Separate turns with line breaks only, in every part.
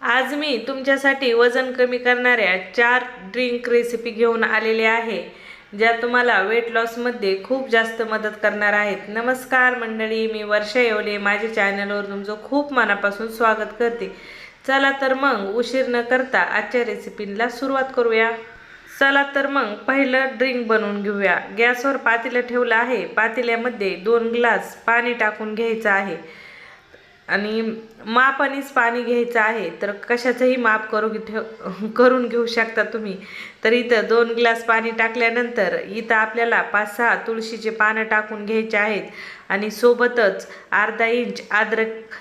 आज मी तुमच्यासाठी वजन कमी करणाऱ्या चार ड्रिंक रेसिपी घेऊन आलेले आहे ज्या तुम्हाला वेट लॉसमध्ये खूप जास्त मदत करणार आहेत. नमस्कार मंडळी मी वर्षा येवले. माझ्या चॅनलवर तुमचं खूप मनापासून स्वागत करते. चला तर मग उशीर न करता आजच्या रेसिपीला सुरुवात करूया. चला तर मग पहिलं ड्रिंक बनवून घेऊया. गॅसवर पातेलं ठेवलं आहे. पातेल्यामध्ये दोन ग्लास पाणी टाकून घ्यायचं आहे. आणि मापानेच पाणी घ्यायचं आहे तर कशाचंही माप करू ठेव करून घेऊ शकता तुम्ही. तर इथं दोन ग्लास पाणी टाकल्यानंतर इथं आपल्याला पाच सहा तुळशीचे पानं टाकून घ्यायचे आहेत. आणि सोबतच अर्धा इंच अद्रक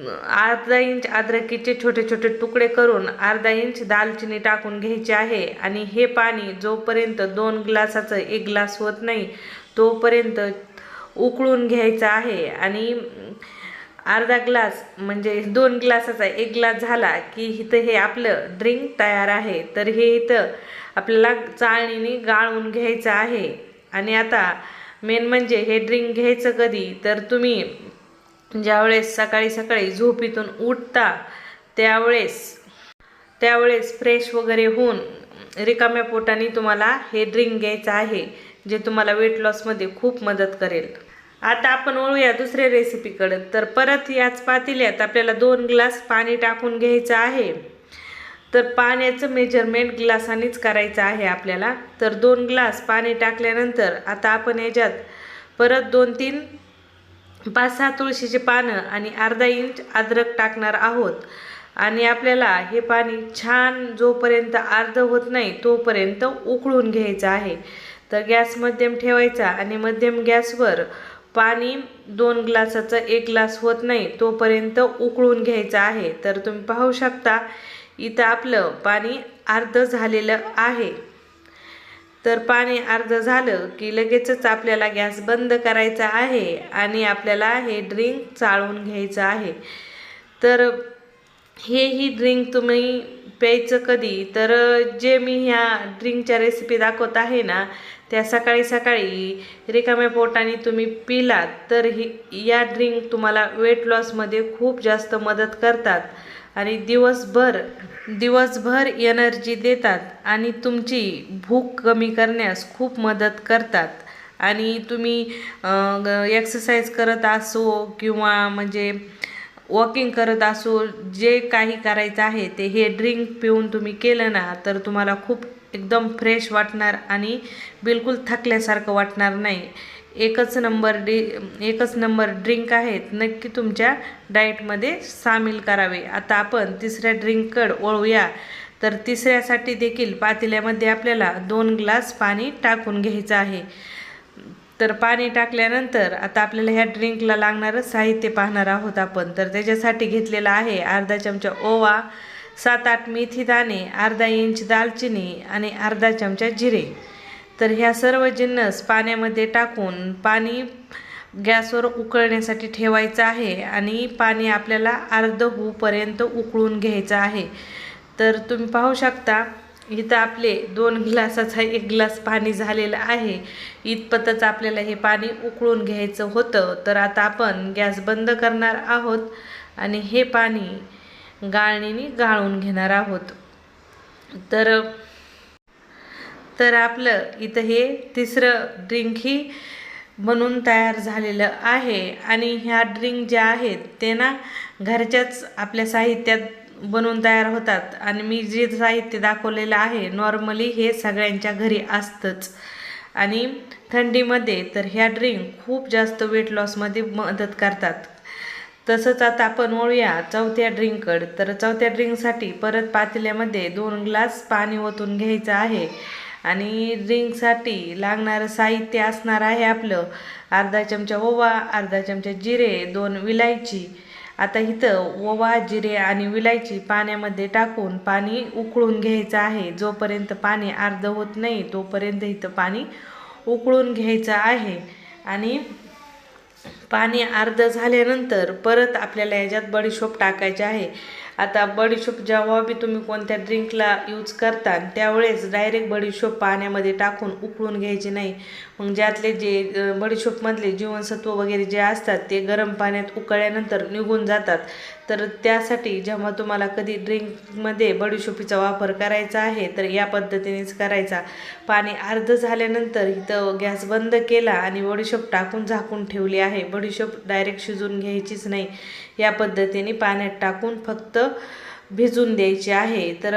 अर्धा इंच अद्रकीचे छोटे छोटे तुकडे करून अर्धा इंच दालचिनी टाकून घ्यायची आहे. आणि हे पाणी जोपर्यंत दोन ग्लासाचं एक ग्लास होत नाही तोपर्यंत उकळून घ्यायचं आहे. आणि अर्धा ग्लास म्हणजे दोन ग्लासाचा एक ग्लास झाला की इथं हे आपलं ड्रिंक तयार आहे तर हे इथं आपल्याला चाळणीने गाळून घ्यायचं आहे. आणि आता मेन म्हणजे हे ड्रिंक घ्यायचं कधी? तर तुम्ही ज्यावेळेस सकाळी सकाळी झोपीतून उठता त्यावेळेस त्यावेळेस फ्रेश वगैरे होऊन रिकाम्या पोटाने तुम्हाला हे ड्रिंक घ्यायचं आहे जे तुम्हाला वेट लॉसमध्ये खूप मदत करेल. आता आपण वळूया दुसऱ्या रेसिपीकडं तर परत याच पातेल्यात आपल्याला दोन ग्लास पाणी टाकून घ्यायचं आहे. तर पाण्याचं मेजरमेंट ग्लासानेच करायचं आहे आपल्याला. तर दोन ग्लास पाणी टाकल्यानंतर आता आपण याच्यात परत दोन तीन पाच सहा तुळशीचे पानं आणि अर्धा इंच अद्रक टाकणार आहोत. आणि आपल्याला हे पाणी छान जोपर्यंत अर्ध होत नाही तोपर्यंत उकळून घ्यायचं आहे. तर गॅस मध्यम ठेवायचा आणि मध्यम गॅसवर पाणी दोन ग्लासाचं एक ग्लास होत नाही तोपर्यंत उकळून घ्यायचं आहे. तर तुम्ही पाहू शकता इथं आपलं पाणी अर्ध झालेलं आहे. तर पाणी अर्ध झालं की लगेचच आपल्याला गॅस बंद करायचा आहे आणि आपल्याला हे ड्रिंक चाळून घ्यायचं आहे. तर हे ही ड्रिंक तुम्ही प्यायचं कधी? तर जे मी ह्या ड्रिंकच्या रेसिपी दाखवत आहे ना त्या सकाळी सकाळी रिकाम्या पोटाने तुम्ही पिलात तर ही या ड्रिंक तुम्हाला वेट लॉसमध्ये खूप जास्त मदत करतात आणि दिवसभर दिवसभर एनर्जी देतात आणि तुमची भूक कमी करण्यास खूप मदत करतात. आणि तुम्ही एक्सरसाइज करत असो किंवा म्हणजे वॉकिंग करत असो जे काही करायचं आहे ते हे ड्रिंक पिऊन तुम्ही केलं ना तर तुम्हाला खूप एकदम फ्रेश वाटणार आणि बिलकुल थकल्यासारखं वाटणार नाही. एकच नंबर डी एकच नंबर ड्रिंक आहेत नक्की तुमच्या डाएटमध्ये सामील करावे. आता आपण तिसऱ्या ड्रिंककडं ओळूया तर तिसऱ्यासाठी देखील पातेल्यामध्ये आपल्याला दोन ग्लास पाणी टाकून घ्यायचं आहे. तर पाणी टाकल्यानंतर आता आपल्याला ह्या ड्रिंकला लागणारं साहित्य पाहणार आहोत आपण. तर त्याच्यासाठी घेतलेलं आहे अर्धा चमचा ओवा सात आठ मेथी दाणे अर्धा इंच दालचिनी आणि अर्धा चमचा जिरे. तर ह्या सर्व जिन्नस पाण्यामध्ये टाकून पाणी गॅसवर उकळण्यासाठी ठेवायचं आहे आणि पाणी आपल्याला अर्ध होऊपर्यंत उकळून घ्यायचं आहे. तर तुम्ही पाहू शकता इथं आपले दोन ग्लासाचा एक ग्लास पाणी झालेलं आहे. इथपतच आपल्याला हे पाणी उकळून घ्यायचं होतं. तर आता आपण गॅस बंद करणार आहोत आणि हे पाणी गाळणीने गाळून घेणार आहोत. तर तर आपलं इथं हे तिसरं ड्रिंकही बनून तयार झालेलं आहे. आणि ह्या ड्रिंक ज्या आहेत ते ना घरच्याच आपल्या साहित्यात बनवून तयार होतात. आणि मी जे साहित्य दाखवलेलं आहे नॉर्मली हे सगळ्यांच्या घरी असतंच. आणि थंडीमध्ये तर ह्या ड्रिंक खूप जास्त वेट लॉसमध्ये मदत करतात. तसंच आता आपण वळूया चौथ्या ड्रिंककडं तर चौथ्या ड्रिंकसाठी परत पातेल्यामध्ये दोन ग्लास पाणी ओतून घ्यायचं आहे. आणि ड्रिंकसाठी लागणारं साहित्य असणार आहे आपलं. अर्धा चमचा ओवा अर्धा चमचा जिरे दोन विलायची. आता इथं ओवा जिरे आणि विलायची पाण्यामध्ये टाकून पाणी उकळून घ्यायचं आहे. जोपर्यंत पाणी अर्ध होत नाही तोपर्यंत इथं पाणी उकळून घ्यायचं आहे. आणि पाणी अर्ध झाल्यानंतर परत आपल्याला याच्यात बडीशोप टाकायचे आहे. आता बडीशोप जेव्हा बी तुम्ही कोणत्या ड्रिंकला यूज करता त्यावेळेस डायरेक्ट बडीशोप पाण्यामध्ये टाकून उकळून घ्यायचे नाही. मग ज्यातले जे बडीशोपमधले जीवनसत्व वगैरे जे असतात ते गरम पाण्यात उकळल्यानंतर निघून जातात. तर त्यासाठी जेव्हा तुम्हाला कधी ड्रिंकमध्ये बडीशोपीचा वापर करायचा आहे तर या पद्धतीनेच करायचा. पाणी अर्ध झाल्यानंतर इथं गॅस बंद केला आणि बडीशोप टाकून झाकून ठेवली आहे. बडीशोप डायरेक्ट शिजून घ्यायचीच नाही. या पद्धतीने पाण्यात टाकून फक्त भिजून द्यायची आहे. तर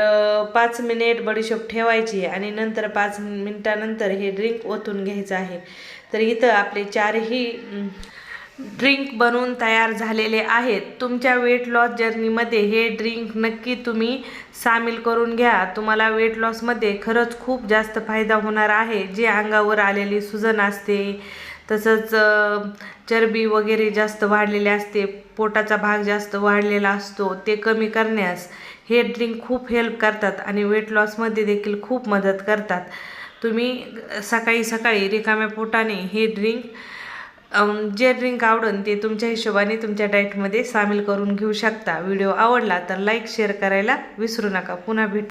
पाच मिनिट बडीशोप ठेवायची आणि नंतर पाच मिनिटानंतर हे ड्रिंक ओतून घ्यायचं आहे. तर इथं आपले चारही ड्रिंक बनवून तयार झालेले आहेत. तुमच्या वेट लॉस जर्नीमध्ये हे ड्रिंक नक्की तुम्ही सामील करून घ्या. तुम्हाला वेट लॉसमध्ये खरंच खूप जास्त फायदा होणार आहे. जे अंगावर आलेली सुजन असते तसंच चरबी वगैरे जास्त वाढलेली असते पोटाचा भाग जास्त वाढलेला असतो ते कमी करण्यास हे ड्रिंक खूप हेल्प करतात आणि वेट लॉसमध्ये देखील खूप मदत करतात. तुम्ही सकाळी सकाळी रिकाम्या पोटाने हे ड्रिंक जे ड्रिंक आवडून ते तुमच्या हिशोबाने तुमच्या डाएटमध्ये सामील करून घेऊ शकता. व्हिडिओ आवडला तर लाईक शेअर करायला विसरू नका. पुन्हा भेट.